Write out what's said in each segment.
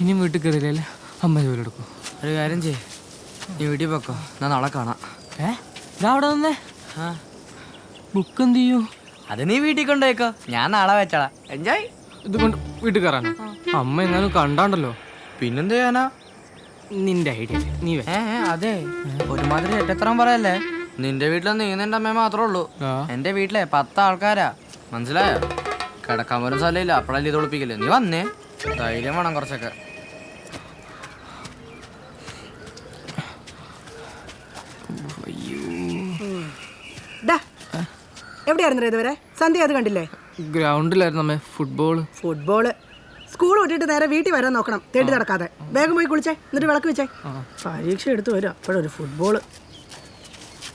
ഇനിയും വീട്ടിൽ കയറിയില്ലേ? അമ്മ ജോലി എടുക്കും. ഒരു കാര്യം ചെയ്യേ. നീ വീട്ടിൽ പോക്കോ. ഞാൻ നാളെ കാണാം. ഏ? ഇതാ അവിടെ നിന്നേ ആ. ബുക്ക് എന്ത് ചെയ്യൂ? അത് നീ വീട്ടിൽ കൊണ്ടുപോയിക്കോ. ഞാൻ നാളെ വെച്ചടാ എൻജോയ് ഇത് കൊണ്ട് വീട്ടിൽ കയറാനോ? അമ്മ എങ്ങാനും കണ്ടാണ്ടല്ലോ. പിന്നെന്ത് ചെയ്യാനാ? നിന്റെ ഐഡിയ നീ വേ. ഏ ഏ, അതെ. ഒരുമാതിരി എട്ടത്രം പറയല്ലേ? നിന്റെ വീട്ടിൽ നീ നിന്റെ അമ്മ മാത്രമേ ഉള്ളൂ. ആ. എന്റെ വീട്ടിലെ പത്ത് ആൾക്കാരാ. മനസ്സിലായോ? കിടക്കാൻ പോലും സ്ഥലമില്ല. അപ്പഴല്ലേ ഇത് ഒളിപ്പിക്കില്ലേ നീ വന്നേ. ധൈര്യം വേണം കുറച്ചൊക്കെ. എവിടെയായിരുന്നു ഇതുവരെ? സന്ധ്യ അത് കണ്ടില്ലേ? ഗ്രൗണ്ടിലായിരുന്നു അമ്മേ ഫുട്ബോൾ സ്കൂൾ വിട്ടിട്ട് നേരെ വീട്ടിൽ വരാൻ നോക്കണം തേടി നടക്കാതെ. വേഗം പോയി കുളിച്ചേ എന്നിട്ട് വിളക്ക് വെച്ചേ. പരീക്ഷ എടുത്തു വരും അപ്പോഴൊരു ഫുട്ബോൾ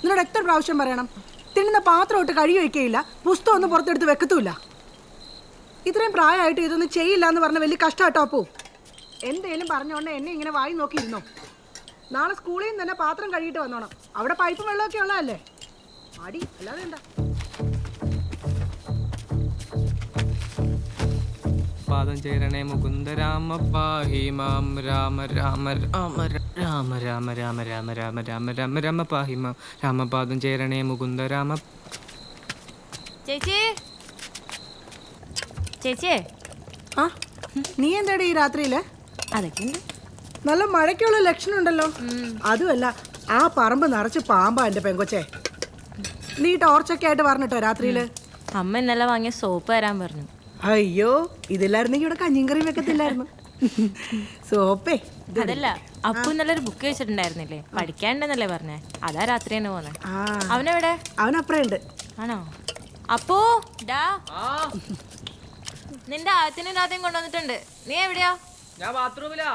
നിന്നോട് എത്ര പ്രാവശ്യം പറയണം? തിന്നുന്ന പാത്രം ഇട്ട് കഴുകി വെക്കുകയില്ല പുസ്തകം ഒന്നും പുറത്തെടുത്ത് വെക്കത്തുമില്ല. ഇത്രയും പ്രായമായിട്ട് ഇതൊന്നും ചെയ്യില്ല എന്ന് പറഞ്ഞ വലിയ കഷ്ടാട്ടോ എന്തേലും പറഞ്ഞോണ്ട് എന്നെ ഇങ്ങനെ വായി നോക്കിയിരുന്നോ? നാളെ സ്കൂളിൽ നിന്ന് തന്നെ പാത്രം കഴുകിയിട്ട് വന്നോണം. അവിടെ പൈപ്പ് വെള്ളമൊക്കെ ഉള്ളതല്ലേ? അടി അല്ലാതെ എന്താ? പാദം ചേരണേ മുകുന്ദ രാമ പാഹി മാം രാമ രാമ രാമ രാമ രാമ രാമ രാമ രാമ രാമ രാമ രാമ പാഹി മാം രാമപാദം ചേരണേ മുകുന്ദ രാമ ചേച്ചി ചേച്ചിയെ ആ നീ എന്താടി ഈ രാത്രിയിൽ അതൊക്കെ ഉണ്ട് നല്ല മഴയ്ക്കുള്ള ലക്ഷണം ഉണ്ടല്ലോ അതുമല്ല ആ പറമ്പ് നിറച്ച് പാമ്പാ എന്റെ പെങ്കൊച്ചെ നീ ടോർച്ചൊക്കെ ആയിട്ട് പറഞ്ഞിട്ടോ രാത്രിയിൽ അമ്മ ഇന്നലെ വാങ്ങിയ സോപ്പ് തരാൻ പറഞ്ഞു അയ്യോ ഇതില്ലായിരുന്നെങ്കിൽ ഇവിടെ കഞ്ഞിയും കറിയും വെക്കത്തില്ലായിരുന്നു. സോപ്പേ അതല്ല അപ്പു നല്ലൊരു ബുക്ക് വെച്ചിട്ടുണ്ടായിരുന്നില്ലേ? പഠിക്കാണ്ടെന്നല്ലേ പറഞ്ഞേ? അതാ രാത്രി തന്നെ പോന്നെ. ആ. അവനെവിടെ? ഉണ്ട് ആണോ? അപ്പോ ഡാ. നിന്റെ ആദ്യത്തിനും രാത്രിയും കൊണ്ടുവന്നിട്ടുണ്ട്. നീ എവിടെയാ? ഞാൻ ബാത്റൂമിലാ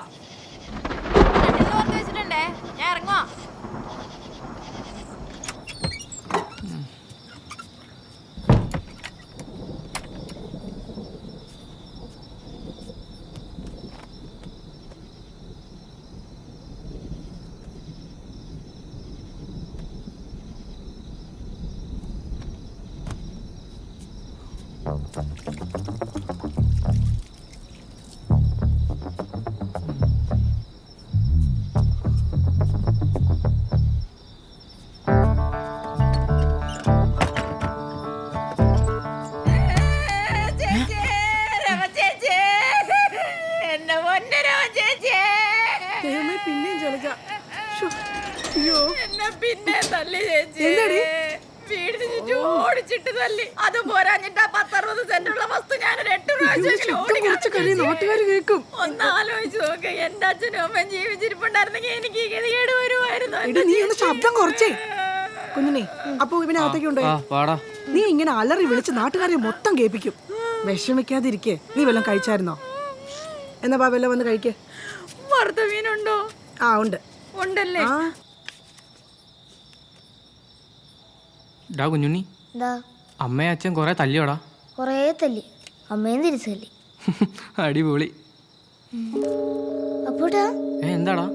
വെച്ചിട്ടുണ്ടേ. ഞാൻ ഇറങ്ങുവാ. നാട്ടുകാർ കേൾക്കും. ഒന്ന് ആലോചിച്ച് നോക്ക്. എന്റെ അച്ഛനും അമ്മയും ജീവിച്ചിരിപ്പുണ്ടായിരുന്നെങ്കിൽ എനിക്ക് ഈ ഗതികേട് വരുമായിരുന്നു. എടി നീ ഒന്ന് ശബ്ദം കുറച്ചേ. കുഞ്ഞിനെ അപ്പൊ ഇവനെ അകത്തേക്ക് ഉണ്ടോ ആ പാടാ. നീ ഇങ്ങനെ അലറി വിളിച്ച് നാട്ടുകാരെ മൊത്തം കേൾപ്പിക്കും. വിഷമിക്കാതിരിക്കേ. നീ വല്ലതും കഴിച്ചായിരുന്നോ? എന്നാ ബാ വല്ലതും വന്ന് കഴിക്കേ. വറുത്ത മീനുണ്ടോ? ആ ഉണ്ട്. ഉണ്ടല്ലേ? ആ. ഡാ കുഞ്ഞുണ്ണി. എന്താ അമ്മയും അച്ഛൻ കുറെ തല്ലിയോടാ? കൊറേ തല്ലി. അമ്മയും തിരിച്ചു തല്ലി. അടിപൊളി. അപ്പോടാ എന്താടാ?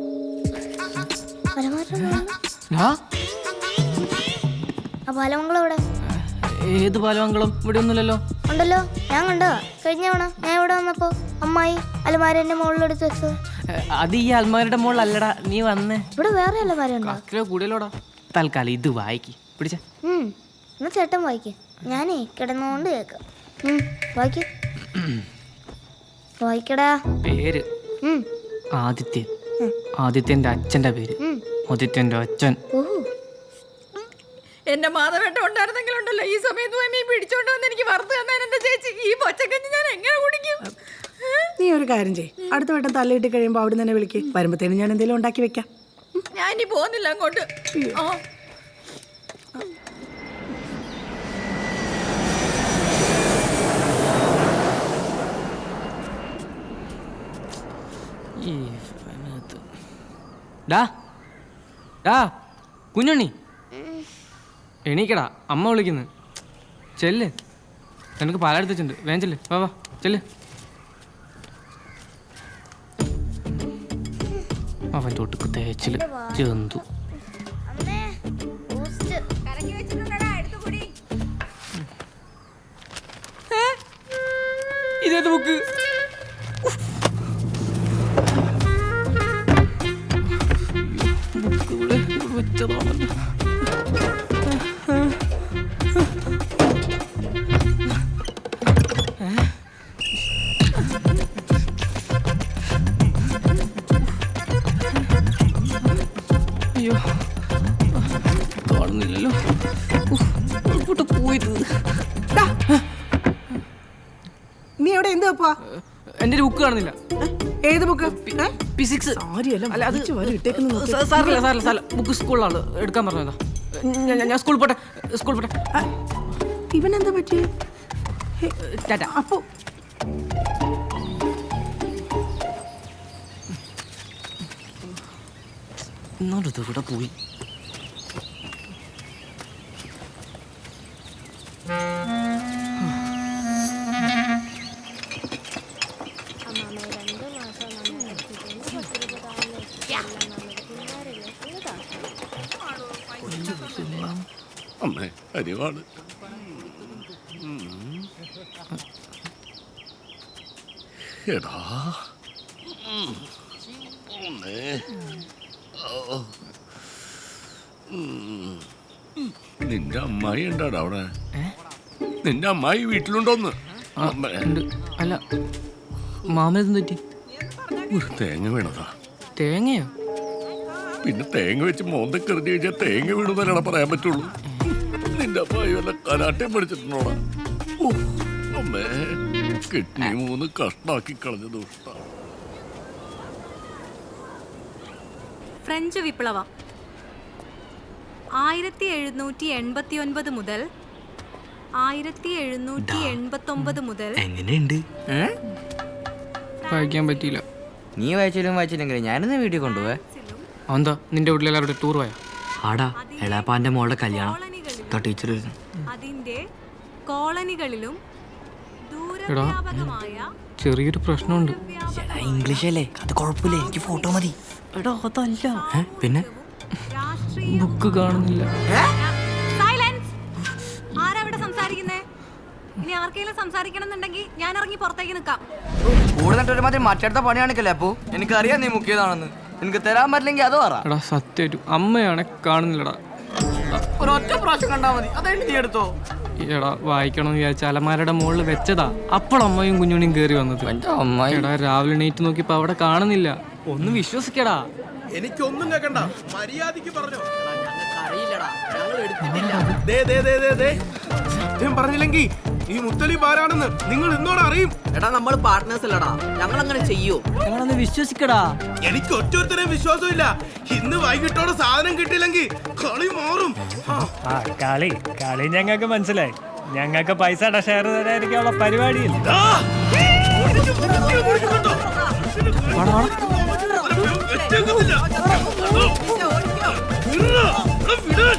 ഏത് പാലമംഗളം? ഇവിടെ ഒന്നുമില്ലല്ലോ. ഉണ്ടല്ലോ. ഞാൻ കണ്ടോ കഴിഞ്ഞ തവണ ഞാൻ ഇവിടെ വന്നപ്പോ അമ്മായി അലമാരന്റെ മുകളിലെടുത്ത് വെച്ചത്. ഏ, അത് ഈ അലമാരയുടെ മുകളിലല്ലടാ നീ വന്നേ. ഇവിടെ വേറെ അലമാര തൽക്കാലം ഇത് വായിക്ക്. പിടിച്ച. എന്നാ ചേട്ടൻ വായിക്കേ. ഞാനേ കിടന്നുകൊണ്ട് കേൾക്കാം. വായിക്ക്. വായിക്കടാ. പേര്? ആദിത്യൻ. ആദിത്യന്റെ അച്ഛന്റെ പേര്. ആദിത്യന്റെ അച്ഛൻ. എന്റെ മാതാവേട്ട ഉണ്ടായിരുന്നെങ്കിലുണ്ടല്ലോ ഈ സമയത്ത് പോയി മീൻ പിടിച്ചോണ്ട് വന്ന് എനിക്ക് വറുത്ത് തന്നാൻ എന്റെ ചേച്ചി. ഈ പച്ചക്കഞ്ഞി ഞാൻ എങ്ങനെ കുടിക്കും? നീ ഒരു കാര്യം ചെയ് അടുത്ത വട്ടം തലയിട്ട് കഴിയുമ്പോൾ അവിടെ തന്നെ വിളിക്ക്. വരുമ്പത്തേനും ഞാൻ എന്തെങ്കിലും ഉണ്ടാക്കി വെക്കാം. ഞാൻ ഇനി പോകുന്നില്ല അങ്ങോട്ട്. ആ ഈ ഫാനകത്ത്. ഡാ ഡാ കുഞ്ഞുണ്ണി. എണീക്കടാ അമ്മ വിളിക്കുന്നു. ചെല്ല്. നിനക്ക് പാലെടുത്തിട്ടുണ്ട് വേഗം ചെല്ല്. വാ വാ ചെല്ല്. അവൻ തൊട്ടുക്ക് തേച്ചിൽ ജന്തു. കാണുന്നില്ലല്ലോ ഉഫ്, എങ്ങോട്ട് പോയത്. നീ എവിടെ? എന്ത് വെപ്പാ എന്റെ ഒരു ബുക്ക് കാണുന്നില്ല. ഏത് ബുക്ക് ഫിസിക്സ് അല്ല അത് സാറില്ല സാറില്ല സാറില്ല ബുക്ക് സ്കൂളിലാണ് എടുക്കാൻ പറഞ്ഞതാ. ഞാൻ- സ്കൂളിൽ പോട്ടെ. സ്കൂളിൽ പോട്ടെ. ഇവനെന്താ പറ്റി ടാറ്റ. അപ്പോ എന്നാലും ഇത് ഇവിടെ പോയി? എടാ. ഉം. നിന്റെ അമ്മായി ഉണ്ടാടാ അവിടെ? നിന്റെ അമ്മായി വീട്ടിലുണ്ടോന്ന്? അല്ല മാമനെന്ത് പറ്റി? ഒരു തേങ്ങ വീണതാ. തേങ്ങയോ? പിന്നെ തേങ്ങ വെച്ച് മോന്തക്കെറിഞ്ഞു കഴിഞ്ഞാൽ തേങ്ങ വീണതല്ലാണ് പറയാൻ പറ്റുള്ളൂ. നിന്റെ അപ്പായി വല്ല കരാട്ടം പഠിച്ചിട്ടുണ്ടോടാ? അമ്മേ കിഡ്നി മൂന്ന് കഷ്ടാക്കി കളഞ്ഞ ദുഷ്ട ഫ്രഞ്ച് വിപ്ലവം. ആയിരത്തി എഴുന്നൂറ്റി എൺപത്തി ഒൻപത് മുതൽ ആയിരത്തി എഴുന്നൂറ്റി എൺപത്തി ഒമ്പത് മുതൽ എങ്ങനെയുണ്ട്? വായിക്കാൻ പറ്റിയില്ല. നീ വായിച്ചാലും വായിച്ചില്ലെങ്കിലും ഞാനിന്ന് വീട്ടിൽ കൊണ്ടുപോവേ. എന്താ നിന്റെ വീട്ടിലെല്ലാവരുടെ ടൂർ പോയാ? ആടാ എളാപ്പാന്റെ മോളുടെ കല്യാണം. ടീച്ചർ? അതിന്റെ കോളനികളിലും ചെറിയൊരു പ്രശ്നമുണ്ട്. ഇംഗ്ലീഷ് അല്ലേ അത് കുഴപ്പമില്ല എനിക്ക് ഫോട്ടോ മതി. എടാ അതല്ല. പിന്നെ? ബുക്ക് കാണുന്നില്ല. സൈലൻസ്! ആരാ സംസാരിക്കുന്നേ? ഇനി ആർക്കെങ്കിലും സംസാരിക്കണം ഞാൻ ഇറങ്ങി പുറത്തേക്ക് നിൽക്കാം. കൂടുതൽ ഒരുമാതിരി മറ്റടുത്ത പണി കാണിക്കല്ലേ അപ്പോ? എനിക്കറിയാം നീ മുക്കിയതാണെന്ന്. എനിക്ക് തരാൻ പറ്റില്ലെങ്കിൽ അത് പറ. സത്യം അമ്മയാണെ കാണുന്നില്ലടാ. ഒറ്റ പ്രാവശ്യം കണ്ടാ മതി. അതായിട്ട് നീ എടുത്തോ. എടാ വായിക്കണം എന്ന് വിചാരിച്ച അലമാരയുടെ മുകളിൽ വെച്ചതാ. അപ്പോൾ അമ്മയും കുഞ്ഞുണിയും കയറി വന്നത് എടാ രാവിലെ എണീറ്റ് നോക്കിയപ്പോ അവിടെ കാണുന്നില്ല. ഒന്ന് വിശ്വസിക്കടാ. എനിക്കൊന്നും കേക്കണ്ട. മര്യാദയ്ക്ക് പറഞ്ഞോ. ദേ, ദേ, ദേ, ദേ, ദേ. സത്യം പറഞ്ഞില്ലെങ്കിൽ ഈ മുത്തലിബ് ആരാണെന്ന് നിങ്ങൾ ഇന്നോട് അറിയും എടാ നമ്മൾ പാർട്ട്നേഴ്സ് അല്ലടാ ഞങ്ങൾ അങ്ങനെ ചെയ്യൂ ഞങ്ങളൊന്ന് വിശ്വസിക്കടാ എനിക്ക് ഒറ്റൊരുത്തരെയും വിശ്വാസമില്ല ഇന്ന് വൈകിട്ടോടെ സാധനം കിട്ടിയില്ലെങ്കിൽ കളി മാറും ആ, ആ കളി കളി ഞങ്ങൾക്ക് മനസ്സിലായി ഞങ്ങൾക്ക് പൈസ ഷെയർ തരാതിരിക്കാനുള്ള. എടാ, വിടാൻ.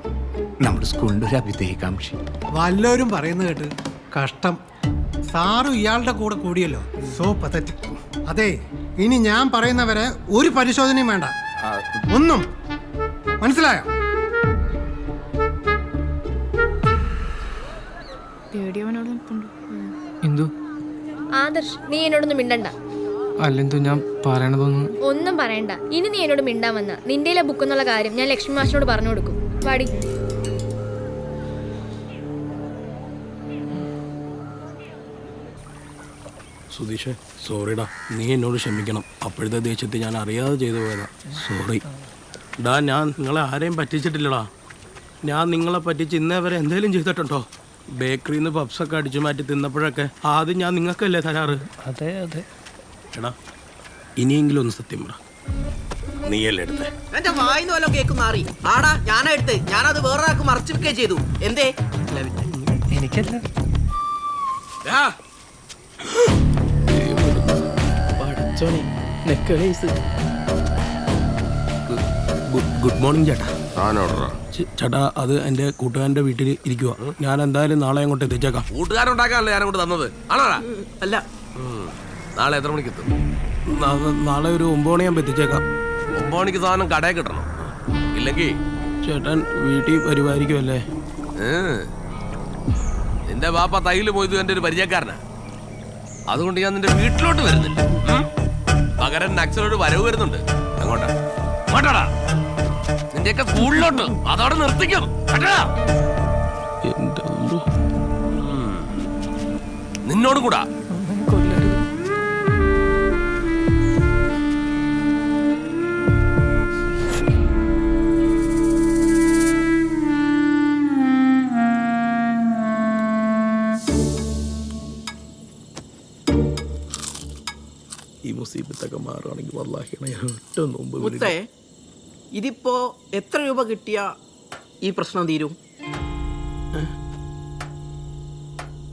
നമ്മുടെ സ്കൂളിന്റെ ഒരു അഭിദേഹികാംക്ഷി വല്ലവരും പറയുന്നത് കേട്ട് കഷ്ടം. സാറും ഇയാളുടെ കൂടെ കൂടിയല്ലോ. സോ പതറ്റിക് അതെ ഇനി ഞാൻ പറയുന്നവരെ ഒരു പരിശോധനയും വേണ്ട. ഒന്നും. മനസ്സിലായോ? എന്തു? ആദർശ് നീ എന്നോടൊന്നും മിണ്ടണ്ട. അല്ലെന്തു ഞാൻ പറയണതൊന്നും ഒന്നും പറയണ്ട. ഇനി നീ എന്നോട് മിണ്ടാൻ വന്ന. നിന്റെ ബുക്ക് എന്നുള്ള കാര്യം ഞാൻ ലക്ഷ്മി മാഷിനോട് പറഞ്ഞു കൊടുക്കും. പാടി സുധീഷ് സോറിടാ നീ എന്നോട് ക്ഷമിക്കണം. അപ്പോഴത്തെ ദേഷ്യത്തിൽ ഞാൻ അറിയാതെ ചെയ്തു പോയതാ. സോറി. ഡാ ഞാൻ നിങ്ങളെ ആരെയും പറ്റിച്ചിട്ടില്ലടാ. ഞാൻ നിങ്ങളെ പറ്റിച്ച് ഇന്നേ വരെ എന്തെങ്കിലും ചെയ്തിട്ടുണ്ടോ? ബേക്കറിയിൽ നിന്ന് പബ്സൊക്കെ അടിച്ചു മാറ്റി തിന്നപ്പോഴൊക്കെ ആദ്യം ഞാൻ നിങ്ങൾക്കല്ലേ തരാറ്? അതെ അതെ. എടാ ഇനിയെങ്കിലും ഒന്ന് സത്യം പറ. നീയല്ലേ എടുത്തേ? എന്റെ വായിന്ന് വല്ലതും കേൾക്കുന്ന മാറി. ആടാ ഞാനാ എടുത്ത്. ഞാനത് വേറൊരാൾക്ക് മറച്ചു വെക്കുകയും ചെയ്തു. എന്തേ? എനിക്കല്ല. ഗുഡ് മോർണിംഗ് ചേട്ടാ. ചേ- ചേട്ടാ അത് എന്റെ കൂട്ടുകാരന്റെ വീട്ടിൽ ഇരിക്കുക ഞാൻ എന്തായാലും നാളെ അങ്ങോട്ട് എത്തിച്ചേക്കാം. കൂട്ടുകാരുണ്ടാക്കാനല്ലേ ഞാൻ അങ്ങോട്ട് തന്നത്? ആണോടാ? അല്ല. നാളെ എത്ര മണിക്ക് എത്തും? നാളെ ഒരു ഒമ്പത് മണിയാകുമ്പോൾ എത്തിച്ചേക്കാം. ഒമ്പത് മണിക്ക് സാധനം കടയിൽ കിട്ടണം. ഇല്ലെങ്കിൽ ചേട്ടൻ വീട്ടിൽ വരുമായിരിക്കുമല്ലേ നിന്റെ ബാപ്പ തൈൽ പോയത് എന്റെ ഒരു പരിചയക്കാരനാ. അതുകൊണ്ട് ഞാൻ നിന്റെ വീട്ടിലോട്ട് വരുന്നില്ല. പകരം നക്സലോട് വരവ് വരുന്നുണ്ട്. അങ്ങോട്ടാ. അങ്ങോട്ടാടാ നിന്റെയൊക്കെ സ്കൂളിലോട്ട്. അതോടെ നിർത്തിക്കും. നിന്നോടും കൂടാ. ഈ മുസീബത്തൊക്കെ മാറുകയാണെങ്കിൽ വല്ലാഹിയാണ് ഞാൻ ഒറ്റ നോമ്പ് മുത്തേ ഇതിപ്പോ എത്ര രൂപ കിട്ടിയ ഈ പ്രശ്നം തീരും?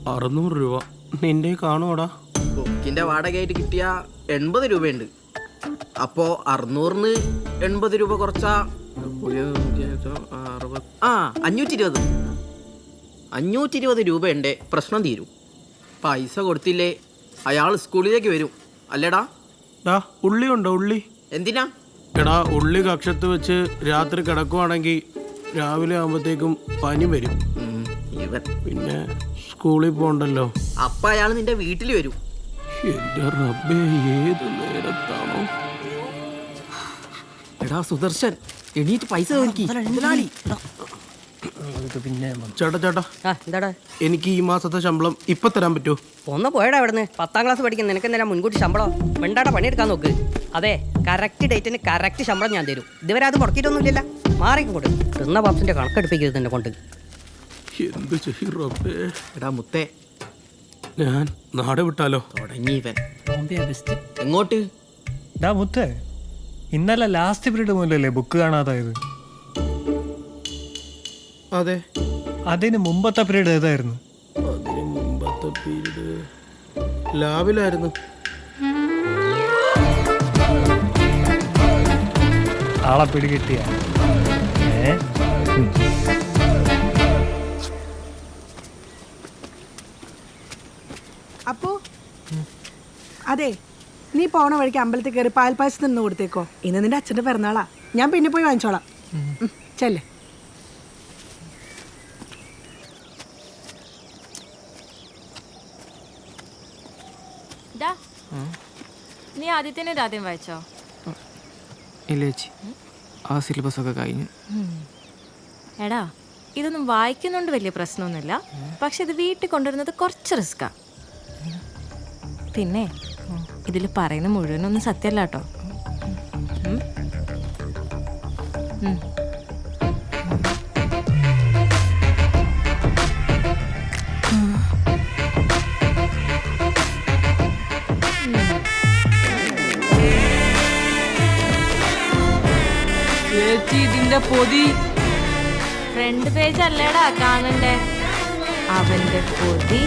അറുന്നൂറ് രൂപ. നിന്റെ കാണുവാടാ. ബുക്കിന്റെ വാടകയായിട്ട് കിട്ടിയ എൺപത് രൂപയുണ്ട്. അപ്പോ അറുന്നൂറിന് എൺപത് രൂപ കുറച്ചാ ആ അഞ്ഞൂറ്റി ഇരുപത് അഞ്ഞൂറ്റി ഇരുപത് രൂപയുണ്ട്. പ്രശ്നം തീരും. പൈസ കൊടുത്തില്ലേ അയാൾ സ്കൂളിലേക്ക് വരും. അല്ലേടാ. ഡാ ഉള്ളി ഉണ്ടോ ഉള്ളി? എന്തിനാ? എടാ ഉള്ളി കക്ഷത്ത് വെച്ച് രാത്രി കിടക്കുവാണെങ്കിൽ രാവിലെ ആകുമ്പോഴത്തേക്കും പനി വരും. ഇവൻ. പിന്നെ സ്കൂളിൽ പോണ്ടല്ലോ. അപ്പ അയാൾ നിന്റെ വീട്ടിൽ വരും. എന്റെ റബ്ബേ ഏത് നേരത്താണോ? എടാ സുദർശൻ എണീറ്റ് പൈസ ചോദിക്ക്. മുതലാളി പിന്നെ ചേട്ടാ ചേട്ടാ. ആ എന്താടാ? എനിക്ക് ഈ മാസത്തെ ശമ്പളം ഇപ്പൊ തരാൻ പറ്റുമോ ഒന്ന് പോയടാ അവിടുന്ന് പത്താം ക്ലാസ് പഠിക്കുന്ന നിനക്ക് എന്തെല്ലാം മുൻകൂട്ടി ശമ്പളം? വേണ്ടാടെ പണിയെടുക്കാൻ നോക്ക്. അതെ കറക്റ്റ് ഡേറ്റിന് കറക്റ്റ് ശമ്പളം ഞാൻ തരും. ഇതുവരെ അത് മുടക്കിയിട്ടൊന്നുമില്ലല്ല. മാറിക്കും കൊണ്ട് തിന്ന പാപ്സിന്റെ കണക്കെടുപ്പിക്കരുത് എന്നെ കൊണ്ട്. എന്ത് എടാ മുത്തേ. ഞാൻ നാട് വിട്ടാലോ? തുടങ്ങി ഇവൻ. എങ്ങോട്ട്? ഡാ മുത്തേ. ഇന്നലെ ലാസ്റ്റ് പീരീഡ് മുതലല്ലേ ബുക്ക് കാണാതായത്? അതെ. അതിന് മുമ്പത്തെ പീരീഡ് ഏതായിരുന്നു? അതിന് മുമ്പത്തെ പീരീഡ് ലാബിലായിരുന്നു. ആളെ പിടികിട്ടിയ. അപ്പോ അതെ നീ പോണ വഴിക്ക് അമ്പലത്തിൽ കയറി പാൽപ്പായസം നിന്ന് കൊടുത്തേക്കോ. ഇന്ന് നിന്റെ അച്ഛന്റെ പിറന്നാളാ. ഞാൻ പിന്നെ പോയി വാങ്ങിച്ചോളാം. ചെല്ല്. നീ ആദ്യത്തേനെ ആദ്യം വായിച്ചോ? ഇല്ല ചേച്ചി. ആ സിലബസ് ഒക്കെ കഴിഞ്ഞു എടാ ഇതൊന്നും വായിക്കുന്നോണ്ട് വലിയ പ്രശ്നമൊന്നുമില്ല. പക്ഷെ ഇത് വീട്ടിൽ കൊണ്ടുവരുന്നത് കുറച്ച് റിസ്ക്കാ. പിന്നെ ഇതിൽ പറയുന്ന മുഴുവനൊന്നും സത്യമല്ല കേട്ടോ. ഇതിന്റെ പൊതി. ഫ്രണ്ട് പേജ് അല്ലേടാ കാണണ്ടേ? അവന്റെ പൊതി.